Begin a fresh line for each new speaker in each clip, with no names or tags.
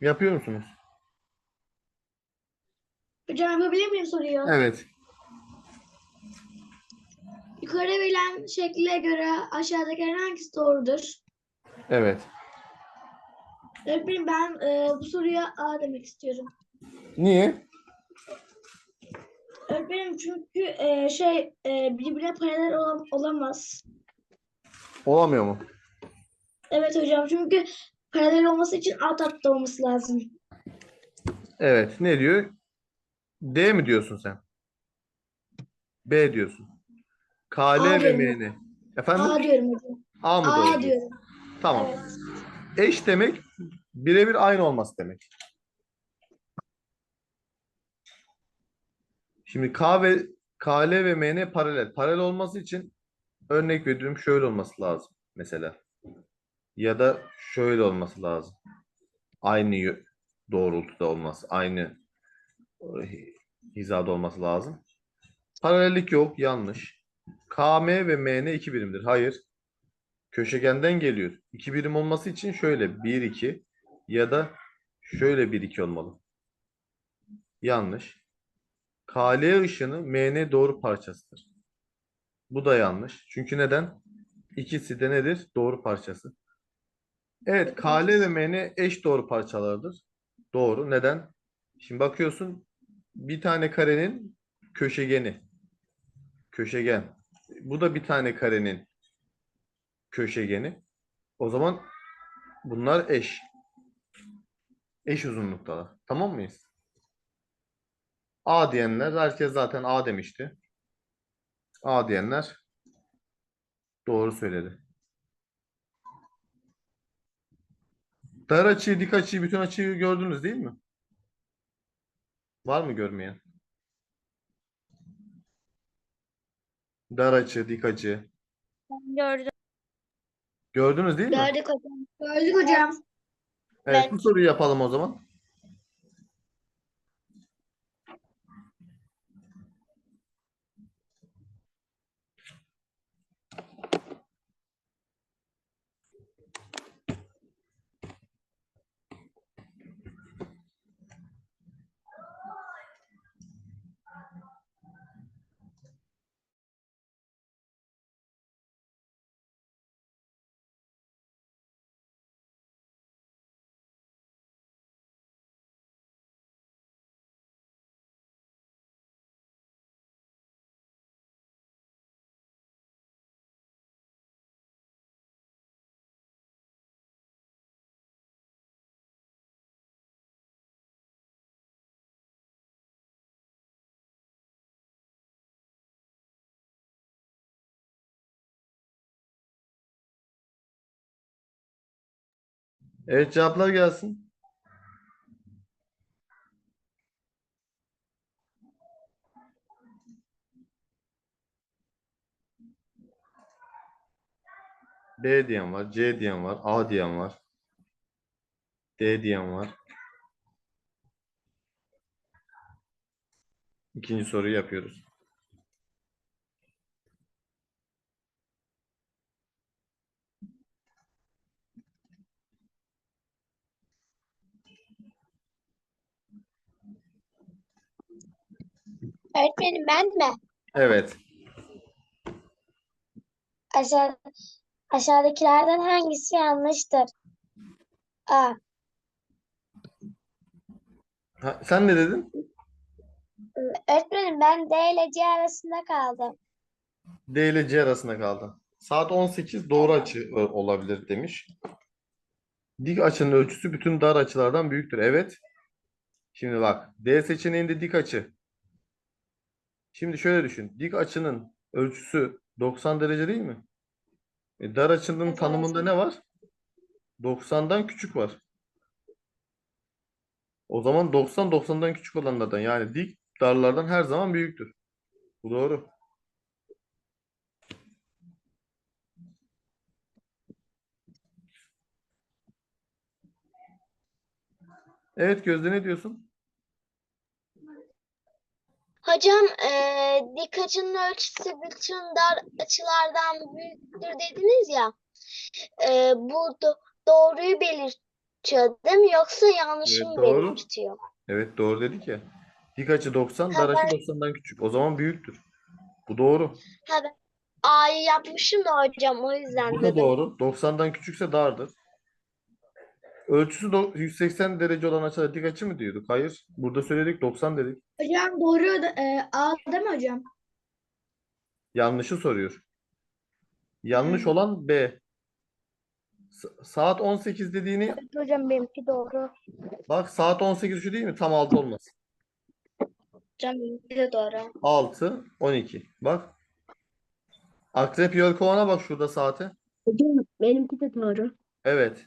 Yapıyor musunuz?
Hocam yapabilir miyim soruyu?
Evet.
Yukarı verilen şekle göre aşağıdakilerin hangisi doğrudur?
Evet.
Öğretmenim ben e, bu soruya A demek istiyorum.
Niye?
Öğretmenim çünkü e, şey e, birbirine paralel olam- olamaz.
Olamıyor mu?
Evet hocam çünkü paralel olması için alt altta olması lazım.
Evet. Ne diyor? D mi diyorsun sen? B diyorsun. KL
A
ve
diyorum.
MN. Efendim?
A diyorum hocam.
A mı
A
doğru
diyorum.
Tamam.
Evet.
Eş demek birebir aynı olması demek. Şimdi K ve KL ve MN paralel. Paralel olması için örnek veriyorum şöyle olması lazım mesela. Ya da şöyle olması lazım. Aynı doğrultuda olması, aynı e, hizada olması lazım. Paralellik yok, yanlış. KM ve MN iki birimdir. Hayır. Köşegenden geliyor. İki birim olması için şöyle 1 2 ya da şöyle 1 2 olmalı. Yanlış. KL ışını MN doğru parçasıdır. Bu da yanlış. Çünkü neden? İkisi de nedir? Doğru parçası. Evet, KL ve MN eş doğru parçalardır. Doğru. Neden? Şimdi bakıyorsun bir tane karenin köşegeni. Köşegen. Bu da bir tane karenin köşegeni. O zaman bunlar eş. Eş uzunluktalar. Tamam mıyız? A diyenler, herkes zaten A demişti. A diyenler doğru söyledi. Dar açıyı, dik açıyı, bütün açıyı gördünüz değil mi? Var mı görmeyen? Dar açı, dik açı.
Gördüm.
Gördünüz değil mi?
Gördük hocam. Gördük hocam.
Evet, bu soruyu yapalım o zaman. Evet, cevaplar gelsin. B diyen var, C diyen var, A diyen var. D diyen var. İkinci soruyu yapıyoruz.
Öğretmenim ben mi?
Evet.
Aşağı, aşağıdakilerden hangisi yanlıştır? A.
Ha, sen ne dedin?
Öğretmenim ben D ile C arasında kaldım.
D ile C arasında kaldı. Saat 18 doğru açı e, olabilir demiş. Dik açının ölçüsü bütün dar açılardan büyüktür. Evet. Şimdi bak. D seçeneğinde dik açı. Şimdi şöyle düşün. Dik açının ölçüsü 90 derece değil mi? E, dar açının
Evet,
tanımında ne var? 90'dan küçük var. O zaman 90 90'dan küçük olanlardan yani dik darlardan her zaman büyüktür. Bu doğru. Evet Gözde ne diyorsun?
Hocam eee dik açının ölçüsü bütün dar açılardan büyüktür dediniz ya. Eee, bu do- doğruyu belir tutuyor değil mi? Yoksa yanlışım
Evet,
mı
doğru.
tutuyor?
Evet doğru dedik ya. Dik açı 90,
Ha,
dar açı 90'dan küçük. O zaman büyüktür. Bu doğru.
Ha ben A'yı yapmışım da hocam o yüzden
Bu da
dedim.
doğru. 90'dan küçükse dardır. Ölçüsü do- 180 derece olan açıda dik açı mı diyorduk? Hayır. Burada söyledik 90 dedik.
Hocam doğru da, e, A değil mi hocam?
Yanlışı soruyor. Yanlış
Hı.
olan B. Saat 18 dediğini
Hocam benimki doğru.
bak saat 18 şu değil mi? Tam 6 olmaz.
Hocam benimki de doğru.
6, 12. Bak. Akrep Yelkovan'a bak şurada saate.
Hocam benimki de doğru.
Evet.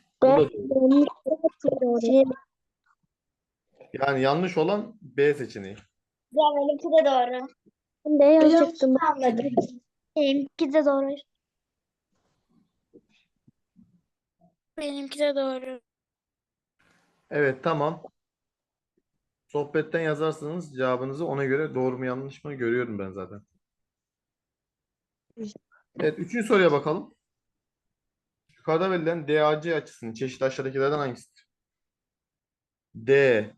Yani yanlış olan B seçeneği.
benimki de doğru.
ne yazacaktım? Anladım.
Benimki de doğru.
Benimki de doğru.
Evet tamam. Sohbetten yazarsanız cevabınızı ona göre doğru mu yanlış mı görüyorum ben zaten. Evet üçüncü soruya bakalım. Yukarıda verilen DAC açısının çeşit aşağıdakilerden hangisidir? D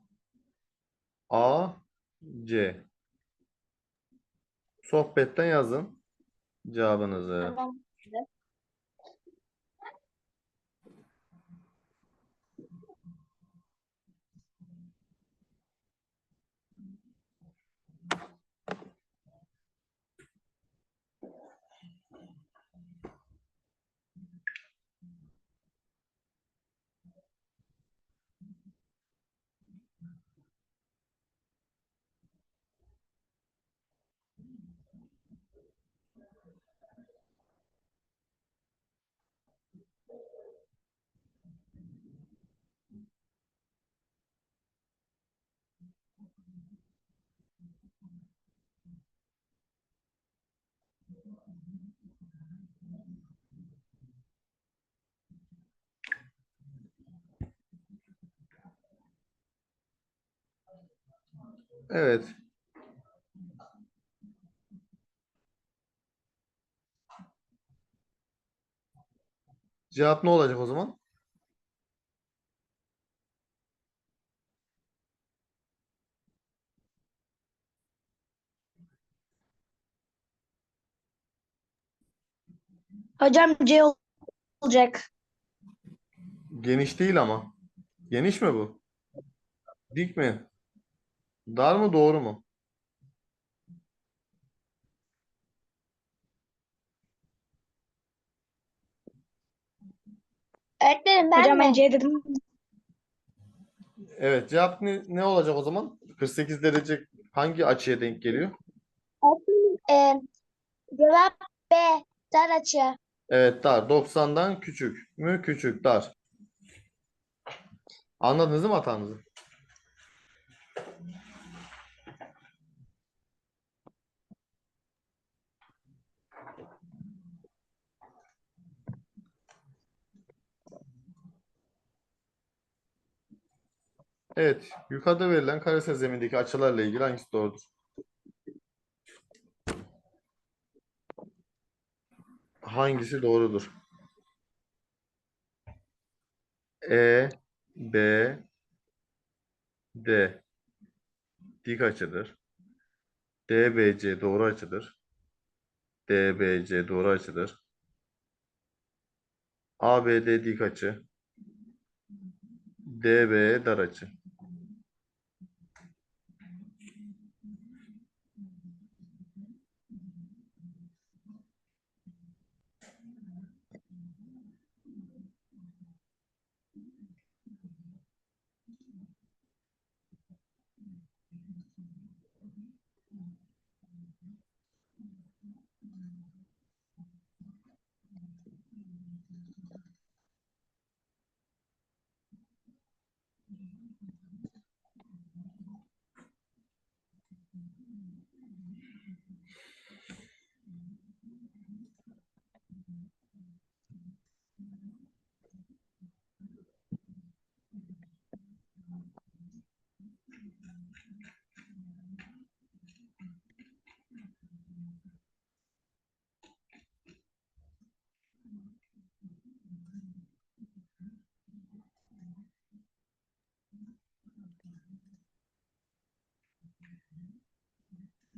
A C Sohbetten yazın cevabınızı.
Tamam.
Evet. Cevap ne olacak o zaman?
Hocam C olacak.
Geniş değil ama. Geniş mi bu? Dik mi? Dar mı doğru mu?
Öğretmenim ben
Hocam
mi?
ben C dedim.
Evet cevap ne, ne olacak o zaman? 48 derece hangi açıya denk geliyor?
Ee, cevap B. Dar açı.
Evet dar. 90'dan küçük mü? Küçük dar. Anladınız mı hatanızı? Evet. Yukarıda verilen karesel zemindeki açılarla ilgili hangisi doğrudur? Hangisi doğrudur? E, B, D dik açıdır. DBC doğru açıdır. DBC doğru açıdır. ABD dik açı. DB dar açı.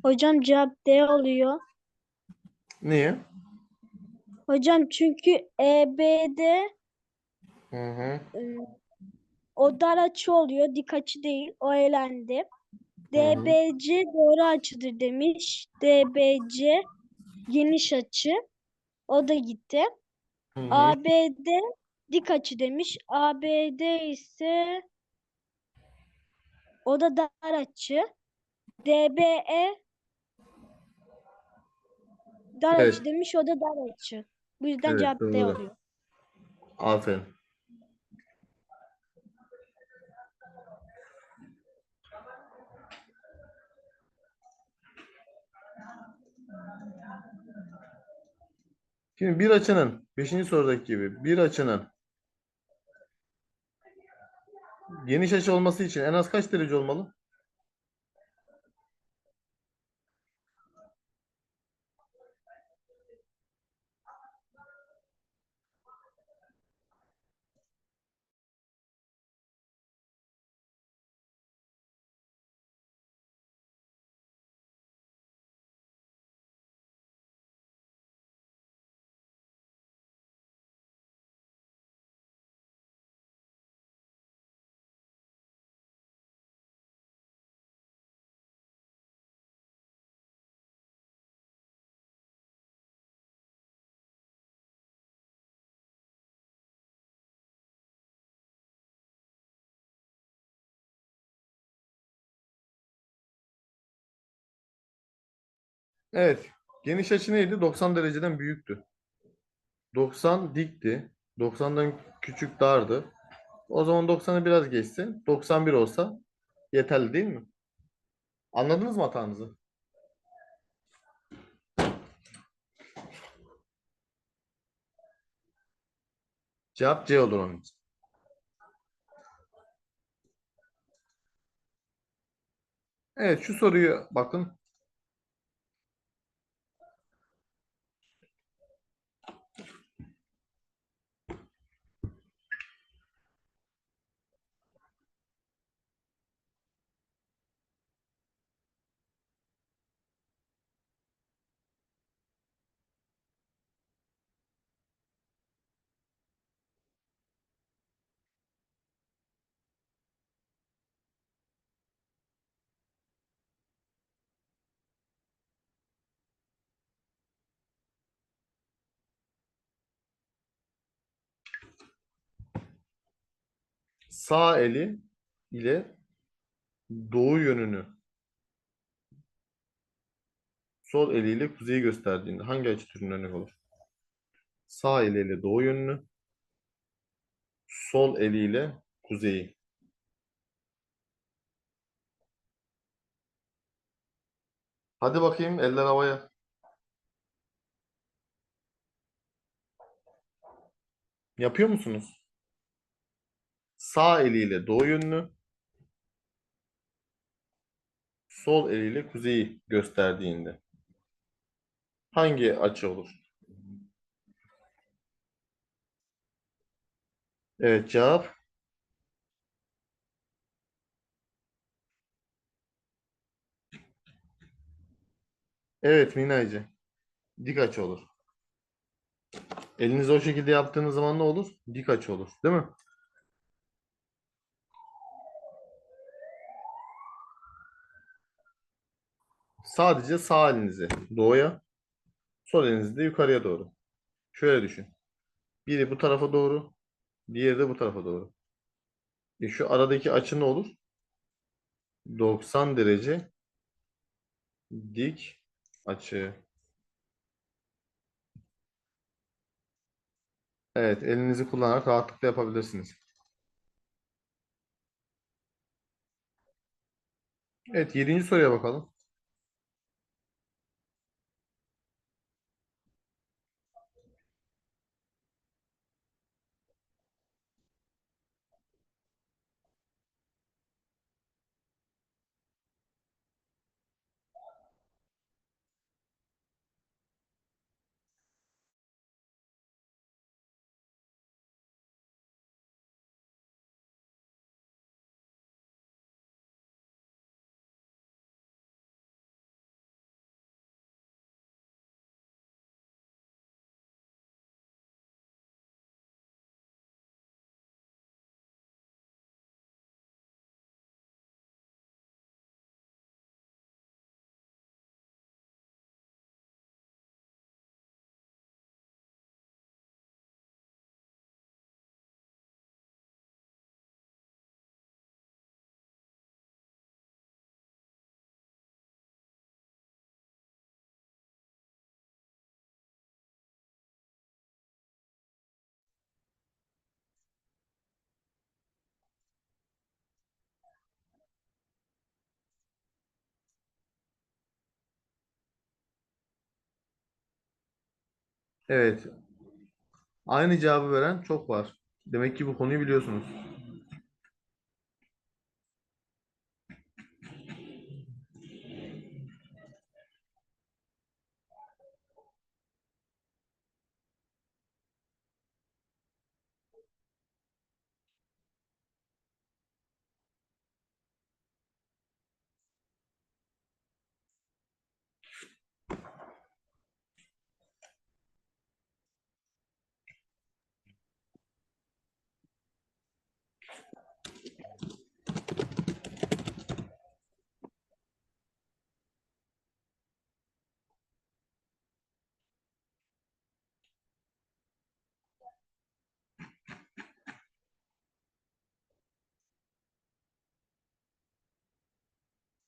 Hocam cevap D oluyor.
Niye?
Hocam çünkü EBD
Hı hı.
ım, o dar açı oluyor. Dik açı değil. O elendi. DBC doğru açıdır demiş. DBC geniş açı. O da gitti.
Hı hı.
ABD dik açı demiş. ABD ise o da dar açı. DBE dar
Evet.
demiş. O da dar açı. Bu yüzden
Evet,
cevap D
doğru.
oluyor.
Aferin. Şimdi bir açının 5. sorudaki gibi bir açının geniş açı olması için en az kaç derece olmalı? Evet. Geniş açı neydi? 90 dereceden büyüktü. 90 dikti. 90'dan küçük dardı. O zaman 90'ı biraz geçse 91 olsa yeterli değil mi? Anladınız mı hatanızı? Cevap C olur onun için. Evet şu soruyu bakın. Sağ eli ile doğu yönünü sol eliyle kuzeyi gösterdiğinde hangi açı türünün örnek olur? Sağ eliyle doğu yönünü sol eliyle kuzeyi. Hadi bakayım eller havaya. Yapıyor musunuz? Sağ eliyle doğu yönünü, sol eliyle kuzeyi gösterdiğinde hangi açı olur? Evet cevap evet Minaycı. Dik açı olur. Elinizi o şekilde yaptığınız zaman ne olur? Dik açı olur, değil mi? Sadece sağ elinizi doğuya, sol elinizi de yukarıya doğru. Şöyle düşün. Biri bu tarafa doğru, diğeri de bu tarafa doğru. E şu aradaki açı ne olur? 90 derece dik açı. Evet, elinizi kullanarak rahatlıkla yapabilirsiniz. Evet, yedinci soruya bakalım. Evet. Aynı cevabı veren çok var. Demek ki bu konuyu biliyorsunuz.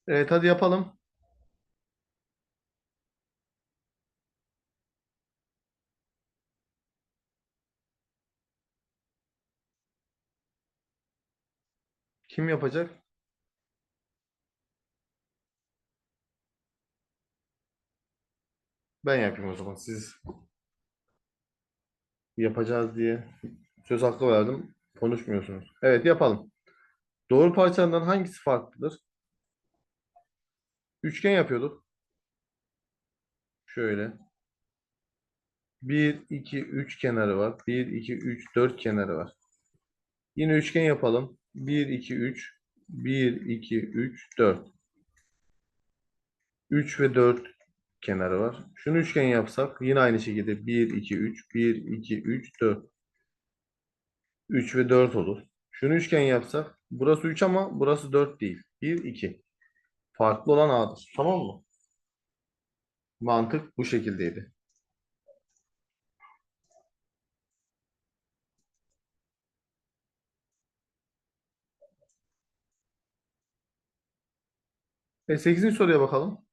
Evet hadi yapalım. Kim yapacak? Ben yapayım o zaman. Siz yapacağız diye söz hakkı verdim. Konuşmuyorsunuz. Evet yapalım. Doğru parçalarından hangisi farklıdır? Üçgen yapıyorduk. Şöyle. 1, 2, 3 kenarı var. 1, 2, 3, 4 kenarı var. Yine üçgen yapalım. 1, 2, 3. 1, 2, 3, 4. 3 ve 4 kenarı var. Şunu üçgen yapsak yine aynı şekilde 1, 2, 3, 1, 2, 3, 4. 3 ve 4 olur. Şunu üçgen yapsak burası 3 ama burası 4 değil. 1, 2. Farklı olan A'dır. Tamam mı? Mantık bu şekildeydi. E 8. soruya bakalım.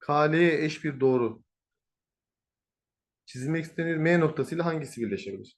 KL'ye eş bir doğru. Çizilmek istenir M noktasıyla hangisi birleşebilir?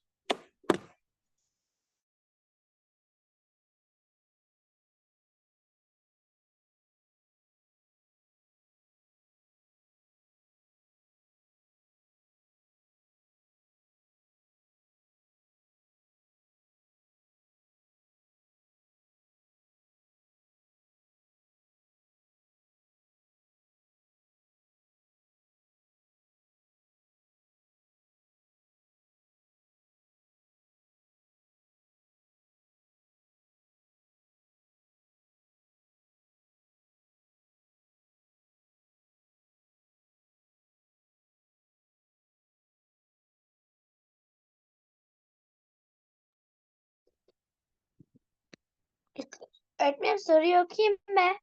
Öğretmenim soruyu okuyayım mı?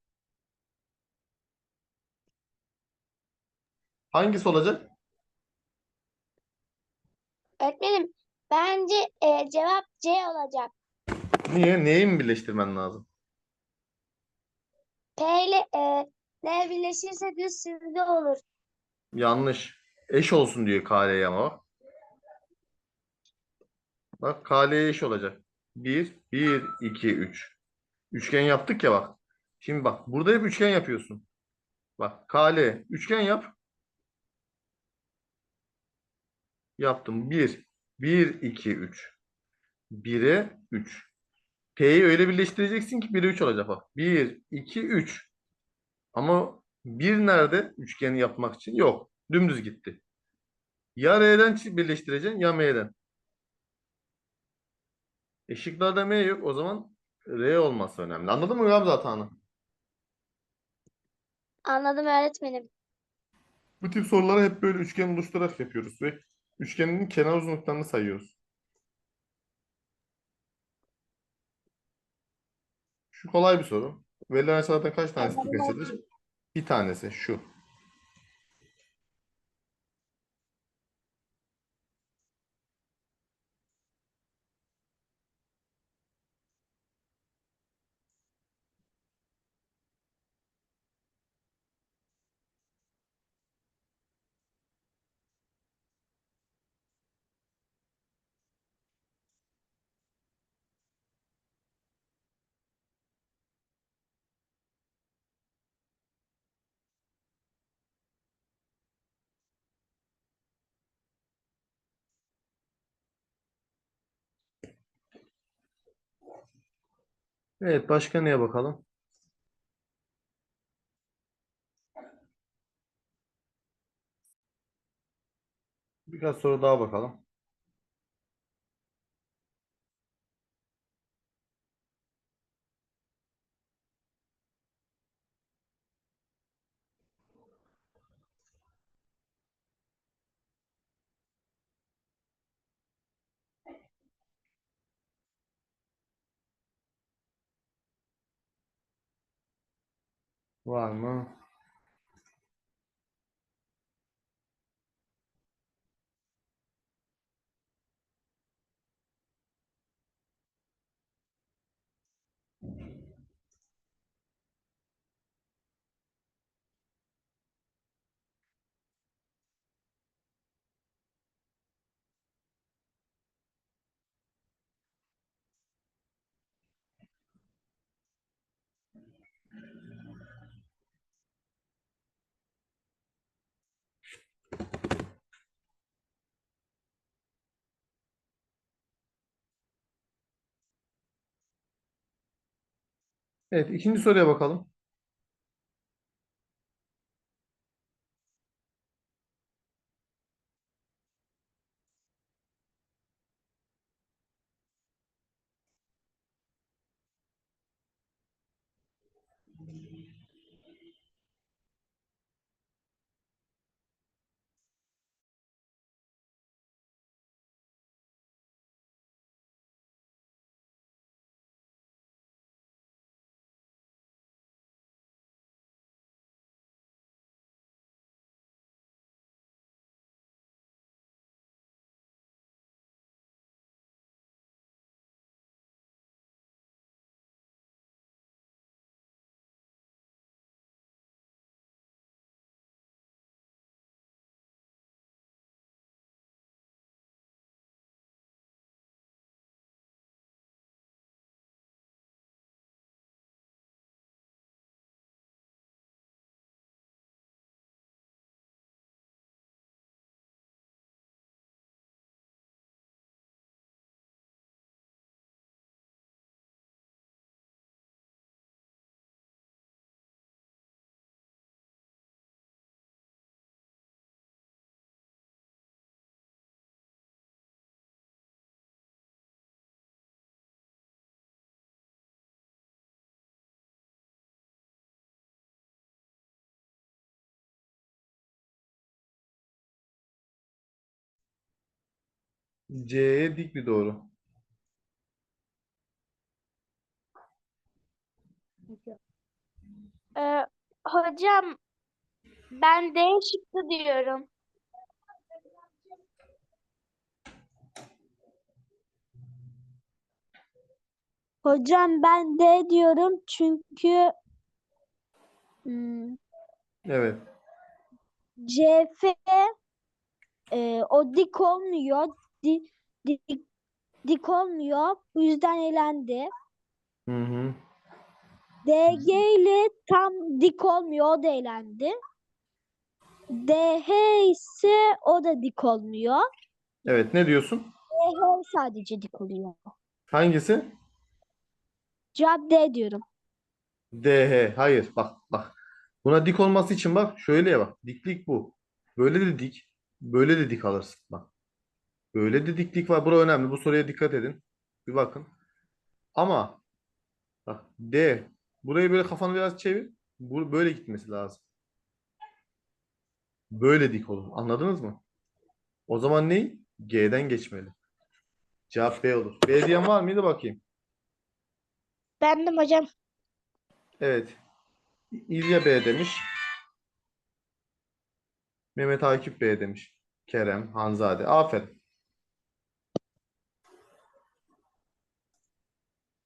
Hangisi olacak?
Öğretmenim bence e, cevap C olacak.
Niye? Neyi mi birleştirmen lazım?
P ile e, L birleşirse düz çizgi olur.
Yanlış. Eş olsun diyor KL'ye ama bak. Bak KL'ye eş olacak. 1, 1, 2, 3. Üçgen yaptık ya bak. Şimdi bak burada hep üçgen yapıyorsun. Bak KL üçgen yap. Yaptım. 1, 1, 2, 3. 1'e 3. P'yi öyle birleştireceksin ki 1'e 3 olacak bak. 1, 2, 3. Ama 1 nerede üçgeni yapmak için? Yok. Dümdüz gitti. Ya R'den birleştireceksin ya M'den. E şıklarda M yok. O zaman R olması önemli. Anladın mı Gamze hatanı?
Anladım öğretmenim.
Bu tip soruları hep böyle üçgen oluşturarak yapıyoruz ve üçgenin kenar uzunluklarını sayıyoruz. Şu kolay bir soru. Verilen açılardan kaç tanesi açıdır? Bir tanesi şu. Evet başka neye bakalım? Birkaç soru daha bakalım. Var mı? Evet ikinci soruya bakalım. C'ye dik bir doğru.
Ee, hocam ben D şıkkı diyorum.
Hocam ben D diyorum çünkü hmm,
Evet.
CF e, o dik olmuyor. Di, dik, dik olmuyor. Bu yüzden elendi.
Hı hı.
DG ile tam dik olmuyor. O da elendi. DH ise o da dik olmuyor.
Evet ne diyorsun?
DH sadece dik oluyor.
Hangisi?
Cevap D diyorum.
DH. Hayır bak bak. Buna dik olması için bak şöyle bak. Diklik bu. Böyle de dik. Böyle de dik alırsın bak. Böyle de diklik var. Bura önemli. Bu soruya dikkat edin. Bir bakın. Ama bak D. Burayı böyle kafanı biraz çevir. Bu böyle gitmesi lazım. Böyle dik olur. Anladınız mı? O zaman ne? G'den geçmeli. Cevap B olur. B diyen var mıydı bakayım?
Bendim hocam.
Evet. İlya B demiş. Mehmet Akif B demiş. Kerem, Hanzade. Aferin.